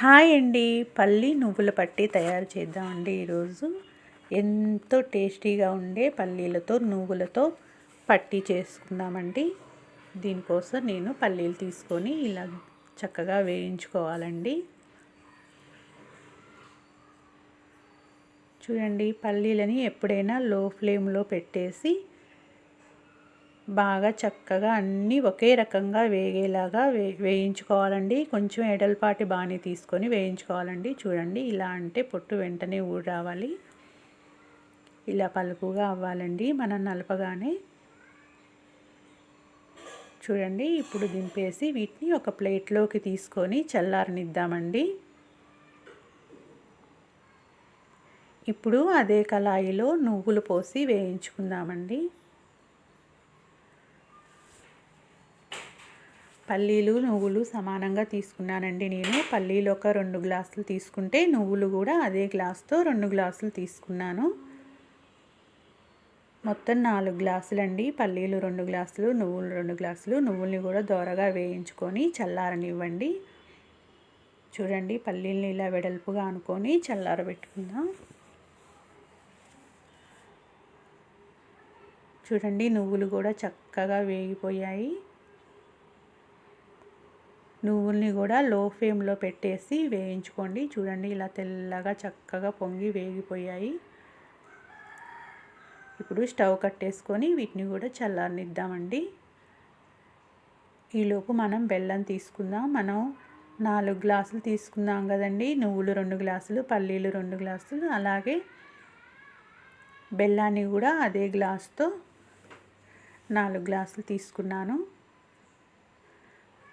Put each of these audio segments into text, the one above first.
Hi అండి. పల్లి నువ్వుల పట్టి తయారు చేద్దామండి ఈరోజు. ఎంతో టేస్టీగా ఉండే పల్లీలతో నువ్వులతో పట్టి చేసుకుందామండి. దీనికోసం నేను పల్లీలు తీసుకొని ఇలా చక్కగా వేయించుకోవాలండి. చూడండి పల్లీలని ఎప్పుడైనా లో ఫ్లేమ్లో పెట్టేసి బాగా చక్కగా అన్నీ ఒకే రకంగా వేగేలాగా వే వేయించుకోవాలండి. కొంచెం ఎడల్పాటి బాణీ తీసుకొని వేయించుకోవాలండి. చూడండి ఇలా అంటే పొట్టు వెంటనే ఊడి రావాలి. ఇలా పలుకుగా అవ్వాలండి మనం నలపగానే. చూడండి ఇప్పుడు దింపేసి వీటిని ఒక ప్లేట్లోకి తీసుకొని చల్లారనిద్దామండి. ఇప్పుడు అదే కళాయిలో నువ్వులు పోసి వేయించుకుందామండి. పల్లీలు నువ్వులు సమానంగా తీసుకున్నానండి నేను. పల్లీలు ఒక రెండు గ్లాసులు తీసుకుంటే నువ్వులు కూడా అదే గ్లాస్తో రెండు గ్లాసులు తీసుకున్నాను. మొత్తం నాలుగు గ్లాసులు అండి పల్లీలు రెండు గ్లాసులు నువ్వులు రెండు గ్లాసులు. నువ్వుల్ని కూడా దోరగా వేయించుకొని చల్లారనివ్వండి. చూడండి పల్లీల్ని ఇలా వెడల్పుగా అనుకొని చల్లారబెట్టుకుందాం. చూడండి నువ్వులు కూడా చక్కగా వేగిపోయాయి. నువ్వుల్ని కూడా లో ఫ్లేమ్లో పెట్టేసి వేయించుకోండి. చూడండి ఇలా తెల్లగా చక్కగా పొంగి వేగిపోయాయి. ఇప్పుడు స్టవ్ కట్టేసుకొని వీటిని కూడా చల్లారనిద్దామండి. ఈలోపు మనం బెల్లం తీసుకుందాం. మనం నాలుగు గ్లాసులు తీసుకుందాం కదండి. నువ్వులు రెండు గ్లాసులు పల్లీలు రెండు గ్లాసులు అలాగే బెల్లాన్ని కూడా అదే గ్లాసుతో నాలుగు గ్లాసులు తీసుకున్నాను.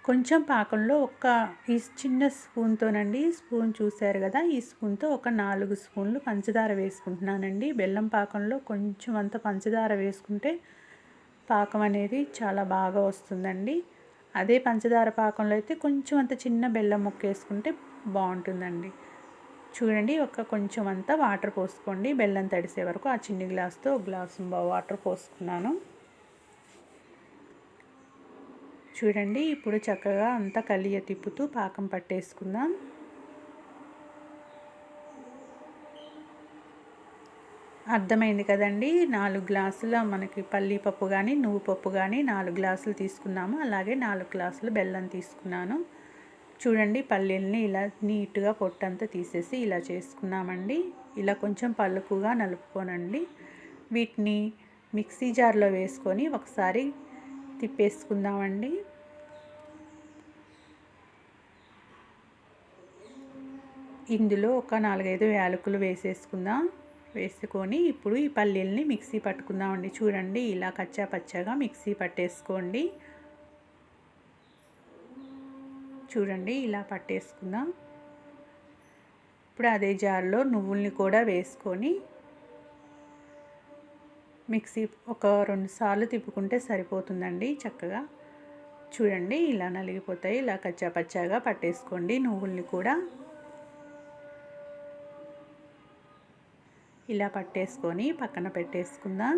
కొంచెం పాకంలో ఒక ఈ చిన్న స్పూన్తోనండి స్పూన్ చూశారు కదా ఈ స్పూన్తో ఒక నాలుగు స్పూన్లు పంచదార వేసుకుంటున్నానండి. బెల్లం పాకంలో కొంచెం అంత పంచదార వేసుకుంటే పాకం అనేది చాలా బాగా వస్తుందండి. అదే పంచదార పాకంలో అయితే కొంచెం అంత చిన్న బెల్లం ముక్క వేసుకుంటే బాగుంటుందండి. చూడండి ఒక కొంచెం అంతా వాటర్ పోసుకోండి. బెల్లం తడిసే వరకు ఆ చిన్ని గ్లాస్తో ఒక గ్లాసు వాటర్ పోసుకున్నాను. చూడండి ఇప్పుడు చక్కగా అంతా కలియ తిప్పుతూ పాకం పట్టేసుకుందాం. అర్థమైంది కదండి నాలుగు గ్లాసుల మనకి పల్లీ పప్పు కానీ నువ్వు పప్పు కానీ నాలుగు గ్లాసులు తీసుకున్నాము. అలాగే నాలుగు గ్లాసులు బెల్లం తీసుకున్నాను. చూడండి పల్లీల్ని ఇలా నీట్గా పొట్టంతా తీసేసి ఇలా చేసుకున్నామండి. ఇలా కొంచెం పలుకుగా నలుపుకోనండి. వీటిని మిక్సీ జార్లో వేసుకొని ఒకసారి తిప్పేసుకుందామండి. ఇందులో ఒక నాలుగైదు యాలకులు వేసేసుకుందాం. వేసుకొని ఇప్పుడు ఈ పల్లీల్ని మిక్సీ పట్టుకుందామండి. చూడండి ఇలా కచ్చా పచ్చగా మిక్సీ పట్టేసుకోండి. చూడండి ఇలా పట్టేసుకుందాం. ఇప్పుడు అదే జార్లో నువ్వుల్ని కూడా వేసుకొని మిక్సీ ఒక రెండు సార్లు తిప్పుకుంటే సరిపోతుందండి చక్కగా. చూడండి ఇలా నలిగిపోతాయి ఇలా కచ్చా పచ్చాగా పట్టేసుకోండి నువ్వుల్ని కూడా. ఇలా పట్టేసుకొని పక్కన పెట్టేసుకుందాం.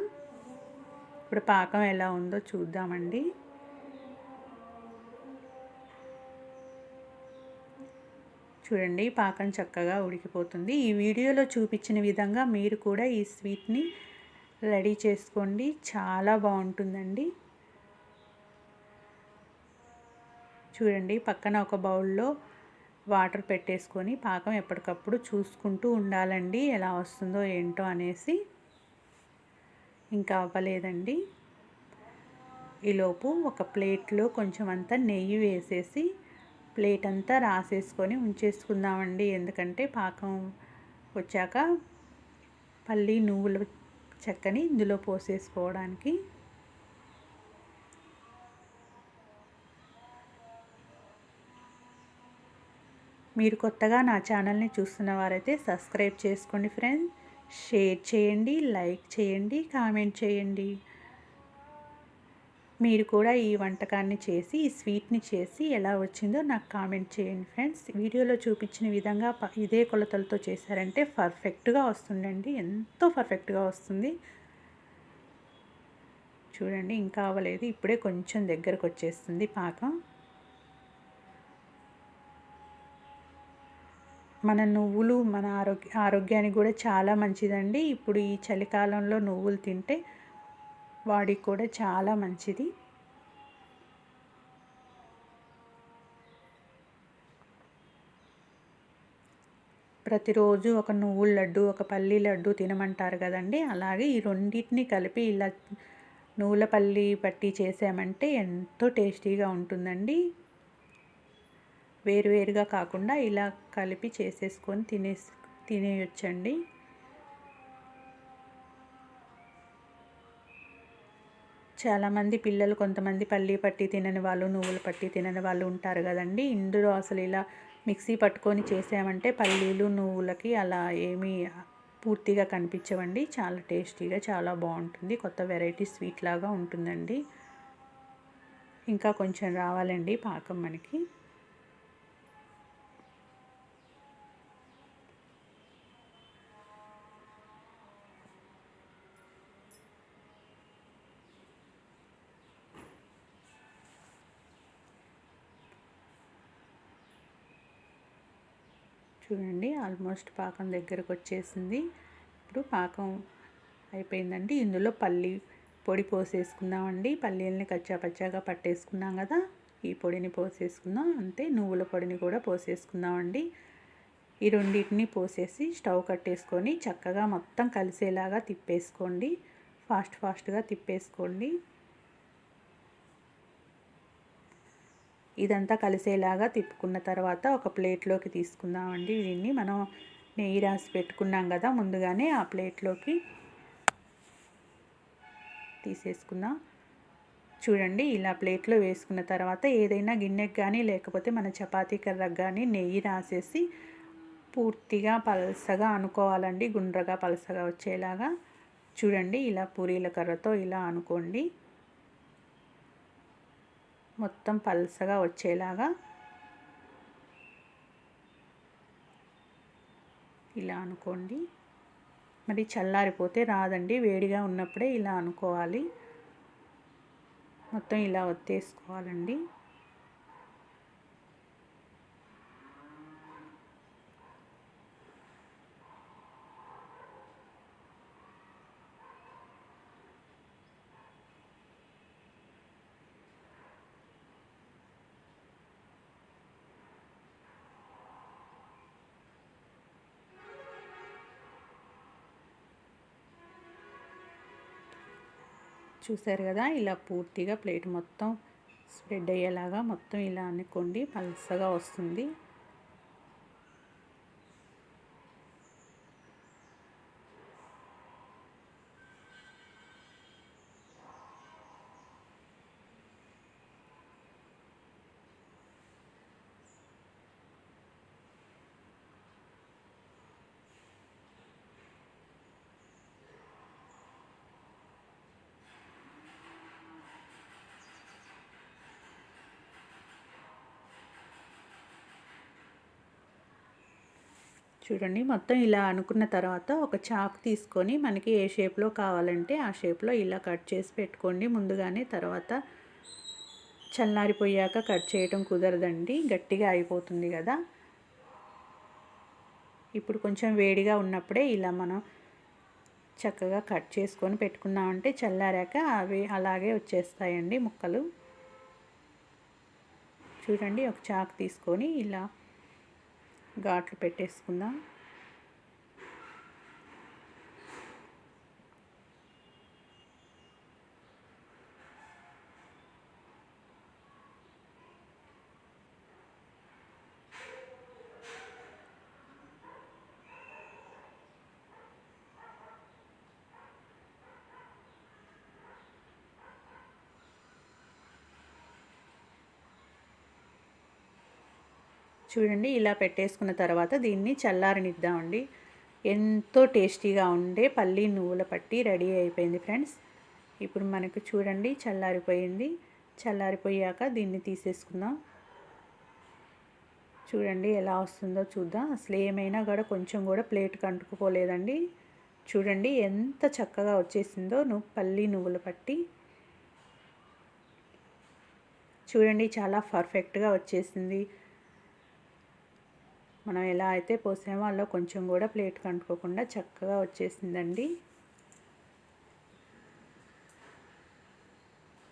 ఇప్పుడు పాకం ఎలా ఉందో చూద్దామండి. చూడండి పాకం చక్కగా ఉడికిపోతుంది. ఈ వీడియోలో చూపించిన విధంగా మీరు కూడా ఈ స్వీట్ని రెడీ చేసుకోండి. చాలా బాగుంటుందండి. చూడండి పక్కన ఒక బౌల్లో వాటర్ పెట్టేసుకొని పాకం ఎప్పటికప్పుడు చూసుకుంటూ ఉండాలండి. ఎలా వస్తుందో ఏంటో అనేసి. ఇంకా అవ్వలేదండి. ఈలోపు ఒక ప్లేట్లో కొంచెం అంతా నెయ్యి వేసేసి ప్లేట్ అంతా రాసేసుకొని ఉంచేసుకుందామండి. ఎందుకంటే పాకం వచ్చాక పల్లి నువ్వుల చెక్కని ఇందులో పోసేసుకోవడానికి. మీరు కొత్తగా నా ఛానల్ని చూస్తున్న వారైతే సబ్స్క్రైబ్ చేసుకోండి ఫ్రెండ్స్. షేర్ చేయండి లైక్ చేయండి కామెంట్ చేయండి. మీరు కూడా ఈ వంటకాన్ని చేసి ఈ స్వీట్ని చేసి ఎలా వచ్చిందో నాకు కామెంట్ చేయండి ఫ్రెండ్స్. వీడియోలో చూపించిన విధంగా ఇదే కొలతలతో చేశారంటే పర్ఫెక్ట్గా వస్తుందండి. ఎంతో పర్ఫెక్ట్గా వస్తుంది. చూడండి ఇంకా అవ్వలేదు. ఇప్పుడే కొంచెం దగ్గరకు వచ్చేస్తుంది పాకం. మన నువ్వులు మన ఆరోగ్య ఆరోగ్యానికి కూడా చాలా మంచిదండి. ఇప్పుడు ఈ చలికాలంలో నువ్వులు తింటే వాడికి కూడా చాలా మంచిది. ప్రతిరోజు ఒక నువ్వుల లడ్డు ఒక పల్లి లడ్డు తినమంటారు కదండి. అలాగే ఈ రెండింటిని కలిపి ఇలా నువ్వుల పల్లి పట్టి చేసామంటే ఎంతో టేస్టీగా ఉంటుందండి. వేరువేరుగా కాకుండా ఇలా కలిపి చేసేసుకొని తినే తినేయొచ్చండి. చాలామంది పిల్లలు కొంతమంది పల్లి పట్టి తినని వాళ్ళు నువ్వులు పట్టి తినని వాళ్ళు ఉంటారు కదండి. ఇందులో అసలు ఇలా మిక్సీ పట్టుకొని చేసామంటే పల్లీలు నువ్వులకి అలా ఏమీ పూర్తిగా కనిపించవండి. చాలా టేస్టీగా చాలా బాగుంటుంది. కొత్త వెరైటీ స్వీట్ లాగా ఉంటుందండి. ఇంకా కొంచెం రావాలండి పాకం మనకి. చూడండి ఆల్మోస్ట్ పాకం దగ్గరకు వచ్చేసింది. ఇప్పుడు పాకం అయిపోయిందండి. ఇందులో పల్లి పొడి పోసేసుకుందామండి. పల్లీలని కచ్చాపచ్చాగా పట్టేసుకున్నాం కదా ఈ పొడిని పోసేసుకుందాం. అంతే నువ్వుల పొడిని కూడా పోసేసుకుందామండి. ఈ రెండింటిని పోసేసి స్టవ్ కట్టేసుకొని చక్కగా మొత్తం కలిసేలాగా తిప్పేసుకోండి. ఫాస్ట్ ఫాస్ట్గా తిప్పేసుకోండి. ఇదంతా కలిసేలాగా తిప్పుకున్న తర్వాత ఒక ప్లేట్లోకి తీసుకుందామండి. దీన్ని మనం నెయ్యి రాసి పెట్టుకున్నాం కదా ముందుగానే ఆ ప్లేట్లోకి తీసేసుకుందాం. చూడండి ఇలా ప్లేట్లో వేసుకున్న తర్వాత ఏదైనా గిన్నెకి కానీ లేకపోతే మన చపాతీ కర్రకు కానీ నెయ్యి రాసేసి పూర్తిగా పలసగా అనుకోవాలండి. గుండ్రగా పలసగా వచ్చేలాగా. చూడండి ఇలా పూరీల కర్రతో ఇలా అనుకోండి. మొత్తం పల్సగా వచ్చేలాగా ఇలా అనుకోండి. మరి చల్లారిపోతే రాదండి వేడిగా ఉన్నప్పుడే ఇలా అనుకోవాలి. మొత్తం ఇలా ఒత్తేసుకోవాలండి. చూసారు కదా ఇలా పూర్తిగా ప్లేట్ మొత్తం స్ప్రెడ్ అయ్యేలాగా మొత్తం ఇలా అనుకోండి పలసగా వస్తుంది. చూడండి మొత్తం ఇలా అనుకున్న తర్వాత ఒక చాక్ తీసుకొని మనకి ఏ షేప్లో కావాలంటే ఆ షేప్లో ఇలా కట్ చేసి పెట్టుకోండి. ముందుగానే తర్వాత చల్లారిపోయాక కట్ చేయటం కుదరదండి గట్టిగా అయిపోతుంది కదా. ఇప్పుడు కొంచెం వేడిగా ఉన్నప్పుడే ఇలా మనం చక్కగా కట్ చేసుకొని పెట్టుకున్నామంటే చల్లారాక అవి అలాగే వచ్చేస్తాయండి ముక్కలు. చూడండి ఒక చాకు తీసుకొని ఇలా ఘాట్లు పెట్టేసుకుందాం. చూడండి ఇలా పెట్టేసుకున్న తర్వాత దీన్ని చల్లారనిద్దామండి. ఎంతో టేస్టీగా ఉండే పల్లి నువ్వుల పట్టి రెడీ అయిపోయింది ఫ్రెండ్స్. ఇప్పుడు మనకు చూడండి చల్లారిపోయింది. చల్లారిపోయాక దీన్ని తీసేసుకుందాం. చూడండి ఎలా వస్తుందో చూద్దాం. అసలు ఏమైనా కూడా కొంచెం కూడా ప్లేట్కి అంటుకుపోలేదండి. చూడండి ఎంత చక్కగా వచ్చేసిందో నువ్వు పల్లి నువ్వుల పట్టి. చూడండి చాలా పర్ఫెక్ట్గా వచ్చేసింది. మనం ఎలా అయితే పోసామో అలా కొంచెం కూడా ప్లేట్కి అంటుకోకుండా చక్కగా వచ్చేసిందండి.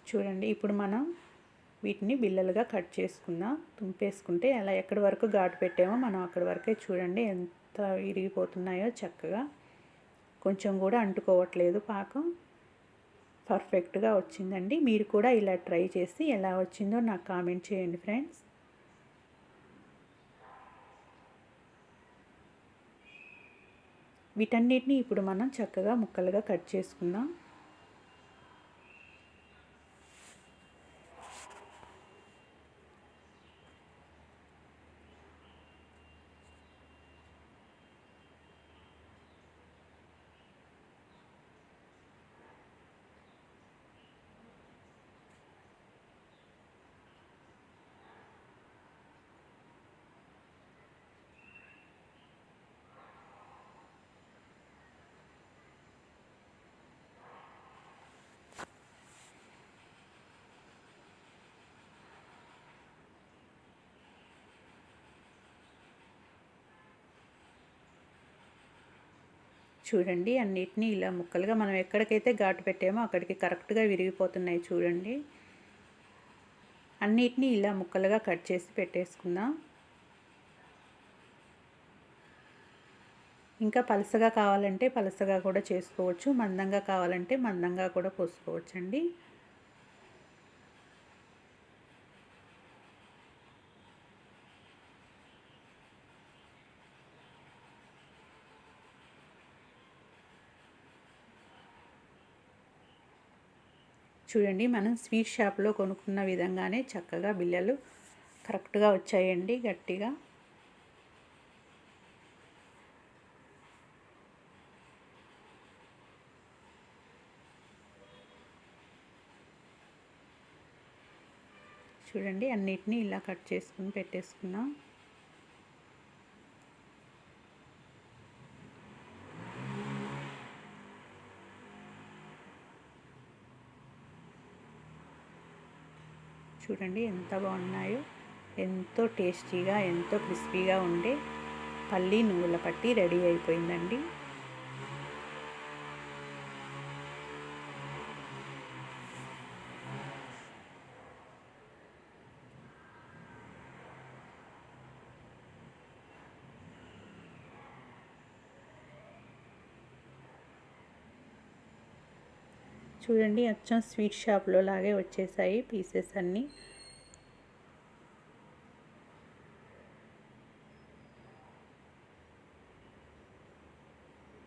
చూడండి ఇప్పుడు మనం వీటిని బిల్లలుగా కట్ చేసుకుందాం. తుంపేసుకుంటే అలా ఎక్కడి వరకు ఘాటు పెట్టామో మనం అక్కడి వరకే చూడండి ఎంత విరిగిపోతున్నాయో చక్కగా. కొంచెం కూడా అంటుకోవట్లేదు పాకం. పర్ఫెక్ట్గా వచ్చిందండి. మీరు కూడా ఇలా ట్రై చేసి ఎలా వచ్చిందో నాకు కామెంట్ చేయండి ఫ్రెండ్స్. వీటన్నిటిని ఇప్పుడు మనం చక్కగా ముక్కలుగా కట్ చేసుకుందాం. చూడండి అన్నిటినీ ఇలా ముక్కలుగా మనం ఎక్కడికైతే ఘాటు పెట్టామో అక్కడికి కరెక్ట్గా విరిగిపోతున్నాయి చూడండి. అన్నిటినీ ఇలా ముక్కలుగా కట్ చేసి పెట్టేసుకుందాం. ఇంకా పలసగా కావాలంటే పలసగా కూడా చేసుకోవచ్చు మందంగా కావాలంటే మందంగా కూడా పోసుకోవచ్చండి. చూడండి మనం స్వీట్ షాప్లో కొనుక్కున్న విధంగానే చక్కగా బిల్లలు కరెక్ట్గా వచ్చాయండి గట్టిగా. చూడండి అన్నిటినీ ఇలా కట్ చేసుకుని పెట్టేసుకున్నాం. చూడండి ఎంత బాగున్నాయో. ఎంతో టేస్టీగా ఎంతో క్రిస్పీగా ఉండే పల్లి నువ్వుల పట్టి రెడీ అయిపోయిందండి. చూడండి అచ్చం స్వీట్ షాప్లో లాగే వచ్చేసాయి పీసెస్ అన్నీ.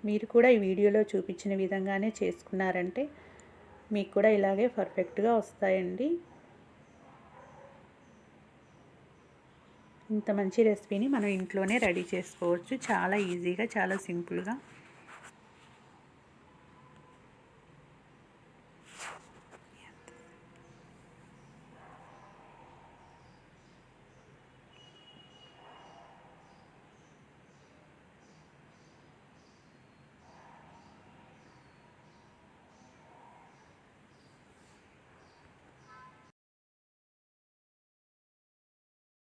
మీరు కూడా ఈ వీడియోలో చూపించిన విధంగానే చేసుకున్నారంటే మీకు కూడా ఇలాగే పర్ఫెక్ట్గా వస్తాయండి. ఇంత మంచి రెసిపీని మనం ఇంట్లోనే రెడీ చేసుకోవచ్చు. చాలా ఈజీగా చాలా సింపుల్గా.